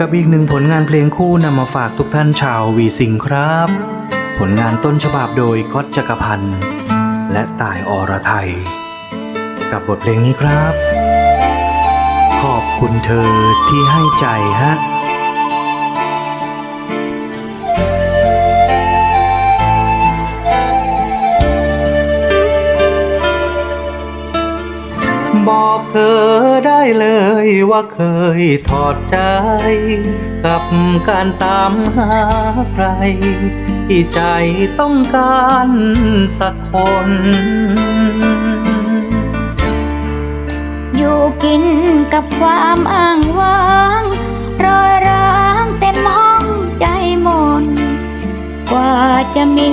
กับอีกหนึ่งผลงานเพลงคู่นำมาฝากทุกท่านชาววีสิงครับ ผลงานต้นฉบับโดยก๊อตจักรพันธ์และต่ายอรไทย กับบทเพลงนี้ครับ ขอบคุณเธอที่ให้ใจฮะบอกเธอ ได้เลยว่าเคยถอดใจ กับการตามหาใคร ที่ใจต้องการสักคน อยู่กินกับความอ้างว้างรอยร้างเต็มห้องใจมนกว่าจะมี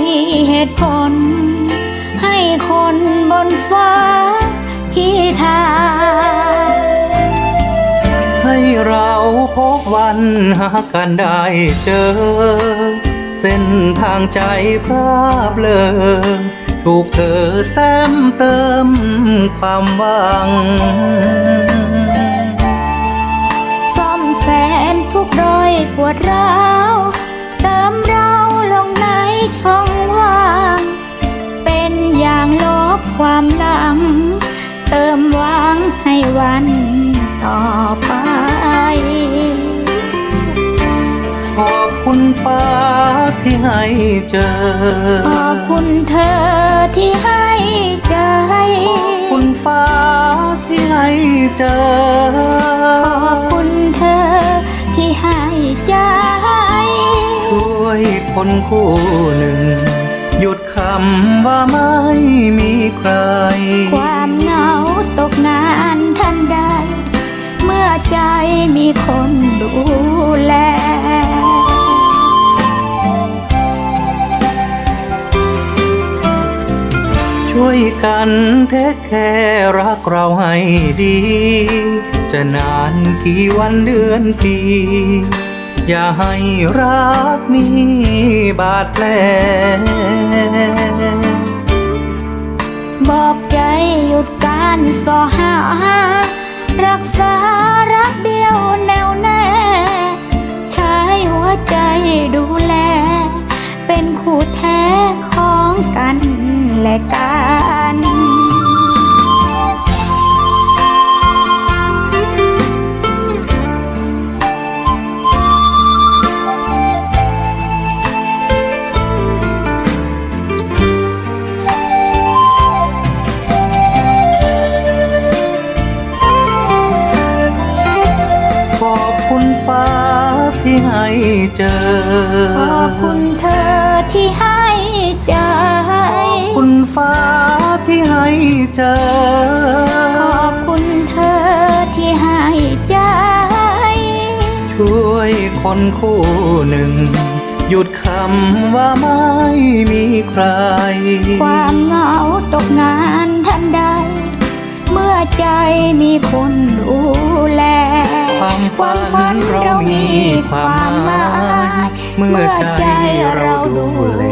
เหตุผล ให้คนบนฟ้าที่ทาง เราพบวันหากันได้เจอ เส้นทางใจพราบเลอถูกเธอแต้มเติมความหวังซ่อมแสนทุกรอยปวดร้าว คุณฟ้าที่ให้เจอ ขอบคุณเธอที่ให้ใจ ขอบคุณฟ้าที่ให้เจอ ขอบคุณเธอที่ให้ใจช่วยคนคู่หนึ่ง หยุดคำว่าไม่มีใคร ความเหงาตกงานทันใด เมื่อใจมีคนดู ช่วยกันเทคแคร์รักเราให้ดี จะนานกี่วันเดือนปี อย่าให้รักมีบาดแผลบอกใจหยุดการสอหา รักษารักเดียวแน่วแน่ ที่ให้เจอ ขอบคุณเธอที่ให้ใจขอบคุณฟ้าที่ให้เจอ ขอบคุณเธอที่ให้ใจ ช่วยคนคู่หนึ่ง หยุดคำว่าไม่มีใคร ความเหงาตกงานทันใด เมื่อใจมีคนดูแล ความฝันเรามีความหมาย เมื่อใจเราดูแล